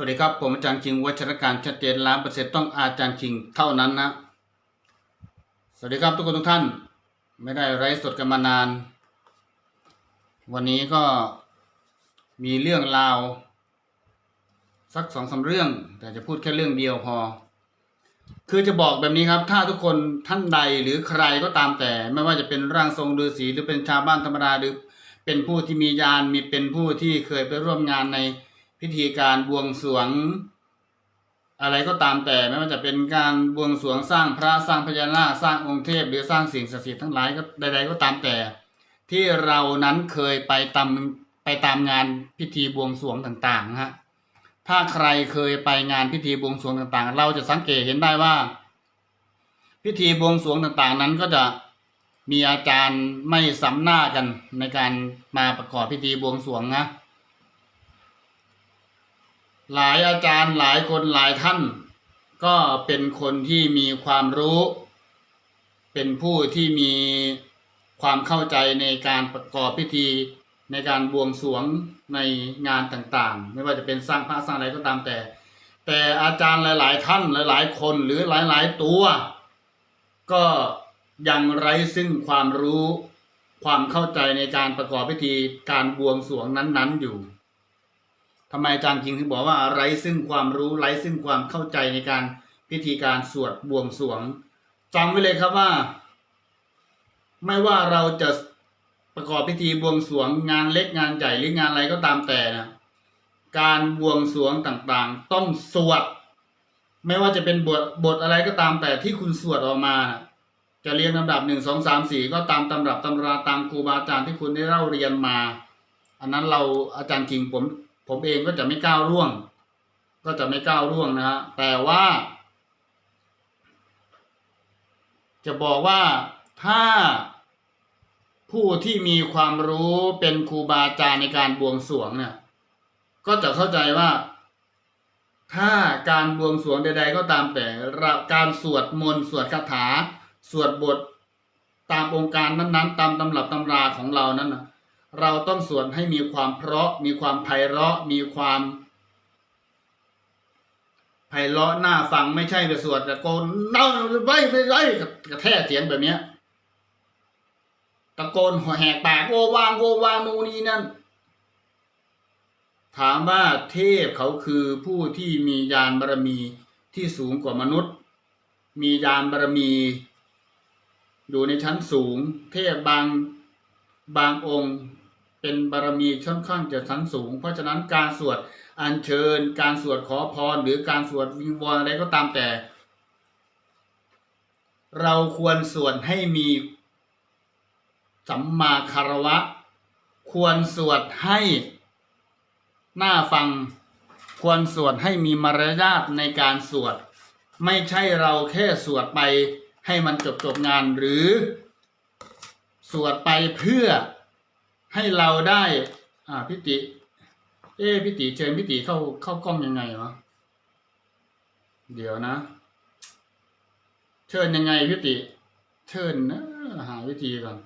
สวัสดีครับ ผมอาจารย์คิงวัชรการชัดเจนล้านเปอร์เซ็นต์ต้องอาจารย์คิงเท่านั้นนะ สวัสดีครับทุกคนทุกท่าน ไม่ได้ไลฟ์สดกันมานาน วันนี้ก็มีเรื่องราว สักสองสาเรื่อง แต่จะพูดแค่เรื่องเดียวพอ คือจะบอกแบบนี้ครับ ถ้าทุกคนท่านใดหรือใครก็ตามแต่ ไม่ว่าจะเป็นร่างทรงฤาษีหรือเป็นชาวบ้านธรรมดาหรือเป็นผู้ที่มียานมีเป็นผู้ที่เคยไปร่วมงานใน พิธีการบวงสรวง อะไรก็ตามแต่ไม่ว่าจะเป็นการบวงสรวงสร้างพระสร้างพญานาคสร้างองค์เทพ หรือสร้างสิ่งศักดิ์สิทธิ์ทั้งหลายก็ใด ๆ ก็ตามแต่ ที่เรานั้นเคยไปตามไปตามงานพิธีบวงสรวงต่างๆนะฮะถ้าใครเคยไปงานพิธีบวงสรวงต่างๆ เราจะสังเกตเห็นได้ว่า พิธีบวงสรวงต่างๆ นั้นก็จะมีอาจารย์ไม่ซ้ำหน้ากันในการมาประกอบพิธีบวงสรวงนะ หลายอาจารย์หลายคนหลายท่าน ก็เป็นคนที่มีความรู้ เป็นผู้ที่มีความเข้าใจในการประกอบพิธีในการบวงสรวงในงานต่างๆ ไม่ว่าจะเป็นสร้างพระสร้างอะไรก็ตามแต่ แต่อาจารย์หลาย ๆ ท่านหลาย ๆ คนหรือหลาย ๆ ตัว ก็ยังไร้ซึ่งความรู้ความเข้าใจในการประกอบพิธีการบวงสรวงนั้น ๆ อยู่ ทำไมอาจารย์คิงถึงบอกว่าไร้ซึ่งความรู้ไร้ซึ่งความเข้าใจในการพิธีการสวดบวงสรวงจำไว้เลยครับว่า ไม่ว่าเราจะประกอบพิธีบวงสรวงงานเล็กงานใหญ่หรืองานอะไรก็ตามแต่นะการบวงสรวงต่างๆ ต้องสวดไม่ว่าจะเป็นบทบทอะไรก็ตามแต่ที่คุณสวดออกมานะจะเรียงลำดับหนึ่งสองสามสี่ก็ตามตำรับตำราตามครูบาอาจารย์ที่คุณได้เล่าเรียนมา อันนั้นเราอาจารย์คิงผม ผมเองก็จะไม่ก้าวล่วง ก็จะไม่ก้าวล่วงนะฮะแต่ว่า จะบอกว่าถ้าผู้ที่มีความรู้เป็นครูบาอาจารย์ในการบวงสรวงเนี่ย ก็จะเข้าใจว่า ถ้าการบวงสรวงใด ๆ ก็ตามแต่การสวดมนต์สวดคาถา สวดบทตามองค์การนั้นๆ ตามตำรับตำราของเรานั้นนะ เราต้องสวดให้มีความเพราะ มีความไพเราะ มีความไพเราะหน่าฟังไม่ใช่ไปสวดตะโกนเน่าไปไปไปกระแทกเสียงแบบเนี้ยตะโกนหัวแหกปากโววางโววางนูนนี่นั่น ถามว่าเทพเขาคือผู้ที่มียานบารมีที่สูงกว่ามนุษย์ มียานบารมี อยู่ในชั้นสูง เทพบาง บางองค์เป็นบารมีค่อนข้างจะชั้นสูง เพราะฉะนั้นการสวดอัญเชิญ การสวดขอพร หรือการสวดวิงวอนอะไรก็ตามแต่ เราควรสวดให้มีสัมมาคารวะ ควรสวดให้หน่าฟัง ควรสวดให้มีมารยาทในการสวด ไม่ใช่เราแค่สวดไปให้มันจบจบงานหรือ สวดไปเพื่อให้เราได้ อ่าพิติ เอ้พิติเชิญพิติเข้าเข้ากล้องยังไงวะเดี๋ยวนะ เชิญยังไงพิติ เชิญนะหาวิธีก่อน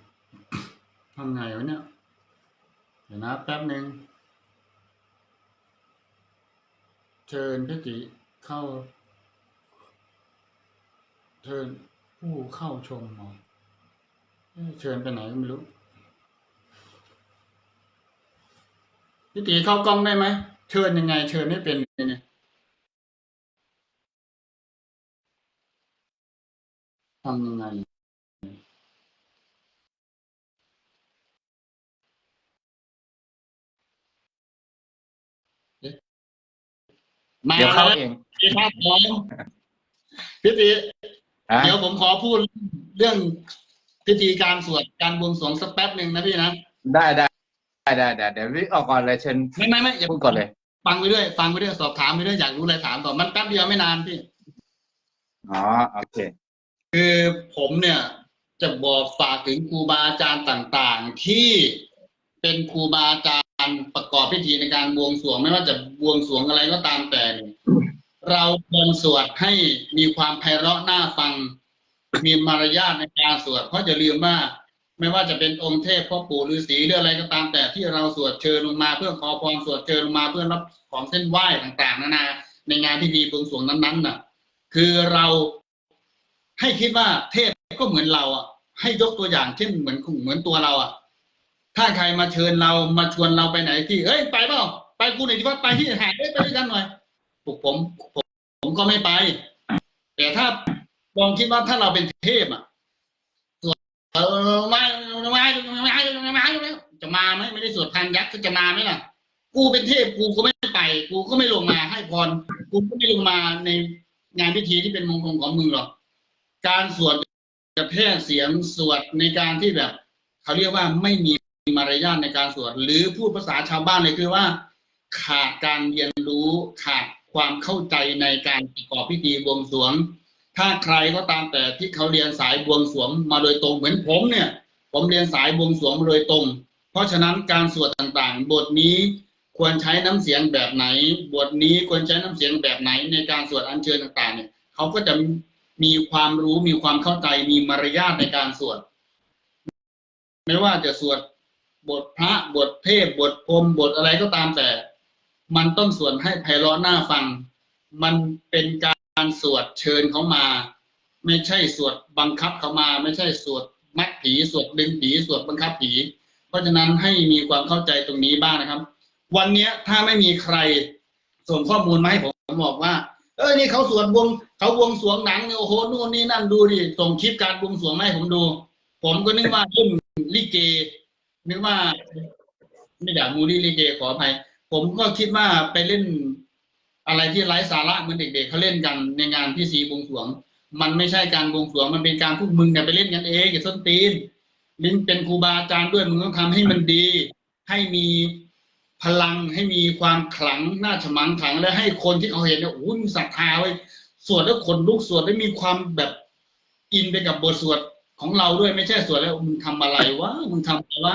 ทำไงวะเนี่ยเดี๋ยวนะแป๊บหนึ่งเชิญพิติเข้า เชิญผู้เข้าชมหมอ เอ๊ะเชิญไปไหนก็ไม่รู้พิติเข้ากล้องได้ไหมเชิญยังไง เชิญไม่เป็นเนี่ยทำยังไงมาเดี๋ยวเข้าเองพี่ครับผมพี่ติอะเดี๋ยวผมขอพูดเรื่อง พิธีการสวดการบวงสรวงสักแป๊บหนึ่งนะพี่นะได้ได้ได้ได้ได้เดี๋ยววิออกก่อนเลยเชิญไม่ไม่ไม่อย่าพูดก่อนเลย ฟังไปด้วยฟังไปด้วยสอบถามไปด้วยอยากรู้อะไรถามต่อมันแป๊บเดียวไม่นานพี่อ๋อโอเค คือผมเนี่ยจะบอกฝากถึงครูบาอาจารย์ต่างๆ ที่เป็นครูบาอาจารย์ประกอบพิธีในการบวงสรวง ไม่ว่าจะบวงสรวงอะไรก็ตามแต่เนี่ยเราควรสวดให้มีความไพเราะน่าฟัง มีมารยาทในการสวด เพราะอย่าลืมว่าไม่ว่าจะเป็นองค์เทพพ่อปู่ฤาษีหรืออะไรก็ตามแต่ที่เราสวดเชิญลงมาเพื่อขอพรสวดเชิญลงมาเพื่อรับของเส้นไหว้ต่างๆนานาในงานพิธีบวงสรวงนั้นๆน่ะ คือเราให้คิดว่าเทพก็เหมือนเราอะ ให้ยกตัวอย่างเช่นเหมือนเหมือนตัวเราอะ ถ้าใครมาเชิญเรามาชวนเราไปไหนที่เอ้ยไปเปล่าไปกูหน่อยที่ว่าไปที่หาดเอ้ยไปด้วยกันหน่อยปลุกผมผมผมก็ไม่ไป แต่ถ้า ลองคิดว่าถ้าเราเป็นเทพอะสวดเออมามามามาจะมาไหมไม่ได้สวดพันยักษ์ก็จะมาไหมล่ะ กูเป็นเทพกูก็ไม่ไป กูก็ไม่ลงมาให้พร กูก็ไม่ลงมาในงานพิธีที่เป็นมงคลของมึงหรอกการสวดจะแพร่เสียงสวดในการที่แบบ เขาเรียกว่าไม่มีมารยาทในการสวด หรือพูดภาษาชาวบ้านเลยคือว่า ขาดการเรียนรู้ขาดความเข้าใจในการประกอบพิธีบวงสรวง ถ้าใครก็ตามแต่ที่เขาเรียนสายบวงสรวงมาโดยตรงเหมือนผมเนี่ย ผมเรียนสายบวงสรวงมาโดยตรง เพราะฉะนั้นการสวดต่างๆ บทนี้ควรใช้น้ำเสียงแบบไหน บทนี้ควรใช้น้ำเสียงแบบไหนในการสวดอัญเชิญต่างๆ เนี่ยเขาก็จะมีความรู้มีความเข้าใจมีมารยาทในการสวด ไม่ว่าจะสวดบทพระบทเทพบทพรมบทอะไรก็ตามแต่ มันต้องสวดให้ไพเราะน่าฟัง มันเป็นการ สวดเชิญเขามา ไม่ใช่สวดบังคับเขามา ไม่ใช่สวดมัดผีสวดดึงผีสวดบังคับผี เพราะฉะนั้นให้มีความเข้าใจตรงนี้บ้างนะครับ วันเนี้ยถ้าไม่มีใครส่งข้อมูลมาให้ผมผมบอกว่า เออนี่เขาสวดบวงเขาบวงสวงหนังเนี่ยโอ้โหนู่นนี่นั่นดูดิส่งคลิปการบวงสวงมาให้ผมดู ผมก็นึกว่าเรื่องลิเก นึกว่า ไม่อยากมูลี่ลิเกขออภัยผมก็คิดว่าไปเล่น อะไรที่ไร้สาระเหมือนเด็กๆเขาเล่นกันในงานพิธีบวงสรวง มันไม่ใช่การบวงสรวง มันเป็นการพวกมึงเนี่ยไปเล่นกันเองอย่าส้นตีนลิงเป็นครูบาอาจารย์ด้วยมึงต้องทำให้มันดี ให้มีพลังให้มีความขลังน่าฉมังขังและให้คนที่เขาเห็นเนี่ยโอ้ยมีศรัทธาไว้ยสวดแล้วขนลุกสวดแล้วมีความแบบอินไปกับบทสวดของเราด้วยไม่ใช่สวดแล้วมึงทำอะไรวะมึงทำอะไรวะ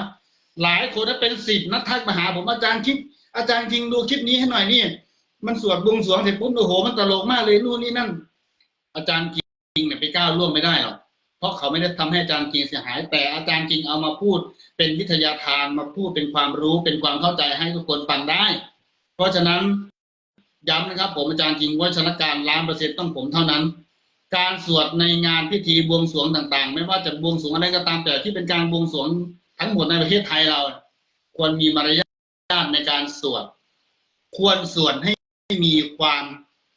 หลายคนถ้าเป็นสิบนักทักมาหาผมอาจารย์คลิปอาจารย์จริงดูคลิปนี้ให้หน่อยนี่ มันสวดบวงสวงเสร็จปุ๊บโอ้โห มันตลกมากเลยนู่นนี่นั่น อาจารย์จริงเนี่ยไปก้าวร่วมไม่ได้หรอกเพราะเขาไม่ได้ทำให้อาจารย์จริงเสียหาย แต่อาจารย์จริงเอามาพูด เป็นวิทยาทานมาพูดเป็นความรู้เป็นความเข้าใจให้ทุกคนฟังได้ เพราะฉะนั้นย้ำนะครับ ผมอาจารย์จริงว่าชนการล้านเปอร์เซ็นต์ต้องผมเท่านั้น การสวดในงานพิธีบวงสรวงต่างๆ ไม่ว่าจะบวงสรวงอะไรก็ตามแต่ที่เป็นการบวงสรวงทั้งหมดในประเทศไทยเรา ควรมีมารยาทในการสวดควรสวดให้ มีความ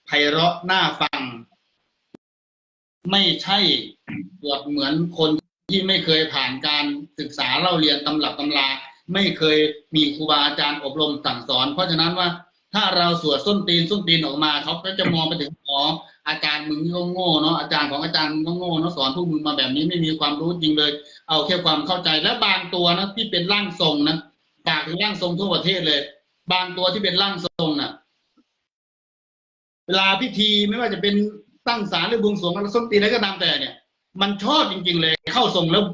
ไพเราะน่าฟัง ไม่ใช่สวดเหมือนคนที่ไม่เคยผ่านการศึกษาเล่าเรียนตำรับตำรา ไม่เคยมีครูบาอาจารย์อบรมสั่งสอน เพราะฉะนั้นว่าถ้าเราสวดส้นตีนส้นตีนออกมาเขาก็จะมองไปถึงอ๋ออาจารย์มึงก็โง่เนาะอาจารย์ของอาจารย์มึงก็โง่เนาะสอนพวกมึงมาแบบนี้ไม่มีความรู้จริงเลย เอาแค่ความเข้าใจและบางตัวนะที่เป็นร่างทรงนะฝากถึงร่างทรงทั่วประเทศเลย บางตัวที่เป็นร่างทรงน่ะ เวลาพิธีไม่ว่าจะเป็นตั้งศาลหรือบวงสรวงอะไรส้นตีอะไรก็ตามแต่เนี่ย มันชอบจริง ๆ เลย เข้าทรงแล้ว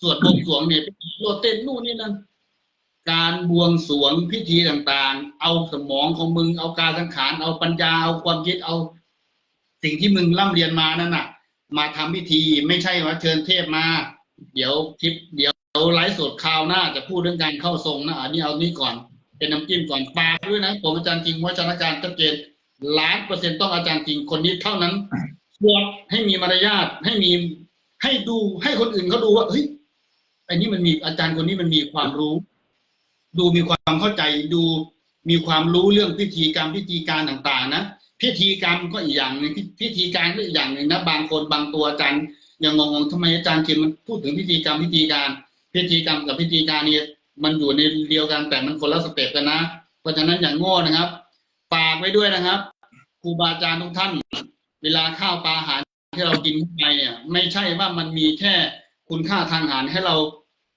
สวดบวงสรวงเนี่ยโรเต้นนู่นนี่นั่นการบวงสรวงพิธีต่างๆ เอาสมองของมึง เอาการสังขาร เอาปัญญา เอาความคิด เอา สิ่งที่มึงร่ำเรียนมานั่นน่ะ มาทำพิธีไม่ใช่ว่าเชิญเทพมา เดี๋ยวคลิปเดี๋ยวไลฟ์สดคราวหน้าจะพูดเรื่องการเข้าทรงนะอันนี้เอานี่ก่อน เป็นน้ำจิ้มก่อนฝากด้วยนะผมอาจารย์จริงวัชรการชัดเจน ล้านเปอร์เซ็นต์ต้องอาจารย์จริงคนนี้เท่านั้นสวดให้มีมารยาทให้มีให้ดูให้คนอื่นเขาดูว่าเฮ้ยอันนี้มันมีอาจารย์คนนี้มันมีความรู้ ดูมีความเข้าใจดูมีความรู้เรื่องพิธีกรรมพิธีการต่าง ๆ นะพิธีกรรมก็อีกอย่างหนึ่งพิธีการก็อีกอย่างหนึ่งนะบางคนบางตัวอาจารย์ยังงงๆทำไมอาจารย์เขียนมันพูดถึงพิธีกรรมพิธีการ พิธีกรรมกับพิธีการนี่มันอยู่ในเดียวกันแต่มันคนละสเต็ปกันนะ เพราะฉะนั้นอย่างโง่นะครับ ฝากไว้ด้วยนะครับครูบาอาจารย์ทุกท่าน เวลาข้าวปลาอาหารที่เรากินเข้าไปเนี่ย ไม่ใช่ว่ามันมีแค่คุณค่าทางอาหารให้เรา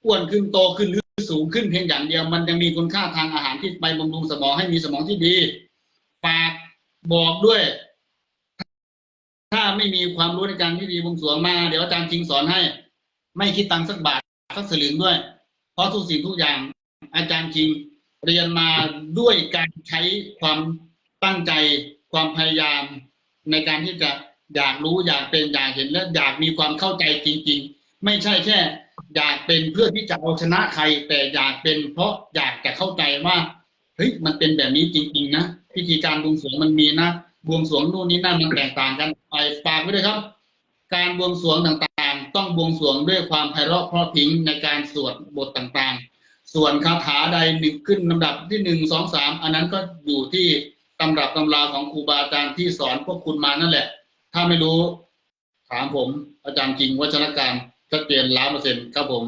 อ้วนขึ้นโตขึ้นหรือสูงขึ้นเพียงอย่างเดียว มันยังมีคุณค่าทางอาหารที่ไปบำรุงสมองให้มีสมองที่ดีฝากบอกด้วย ถ้าไม่มีความรู้ในการพิธีบวงสรวงมา เดี๋ยวอาจารย์จริงสอนให้ ไม่คิดตังค์สักบาทสักสลึงด้วย เพราะทุกสิ่งทุกอย่างอาจารย์จริง เรียนมาด้วยการใช้ความตั้งใจความพยายาม ในการที่จะอยากรู้อยากเป็นอยากเห็นและอยากมีความเข้าใจจริง ๆ ไม่ใช่แค่ อยากเป็นเพื่อที่จะเอาชนะใคร แต่อยากเป็นเพราะอยากจะเข้าใจว่าเฮ้ยมันเป็นแบบนี้จริง ๆ นะพิธีการบวงสรวงมันมีนะบวงสรวงนู่นนี่นั่นมันแตกต่างกันไปฝากไว้ด้วยครับ การบวงสรวงต่างๆ ต้องบวงสรวงด้วยความไพเราะเพราะพริ้งในการสวดบทต่างๆ ส่วนคาถาใดหนึ่งขึ้นลำดับที่หนึ่งสองสามอันนั้นก็อยู่ที่ตำรับตำราของครูบาอาจารย์ที่สอนพวกคุณมานั่นแหละ ถ้าไม่รู้ ถามผมอาจารย์จริงวัชรการชัดเจนล้านเปอร์เซ็นต์ครับผม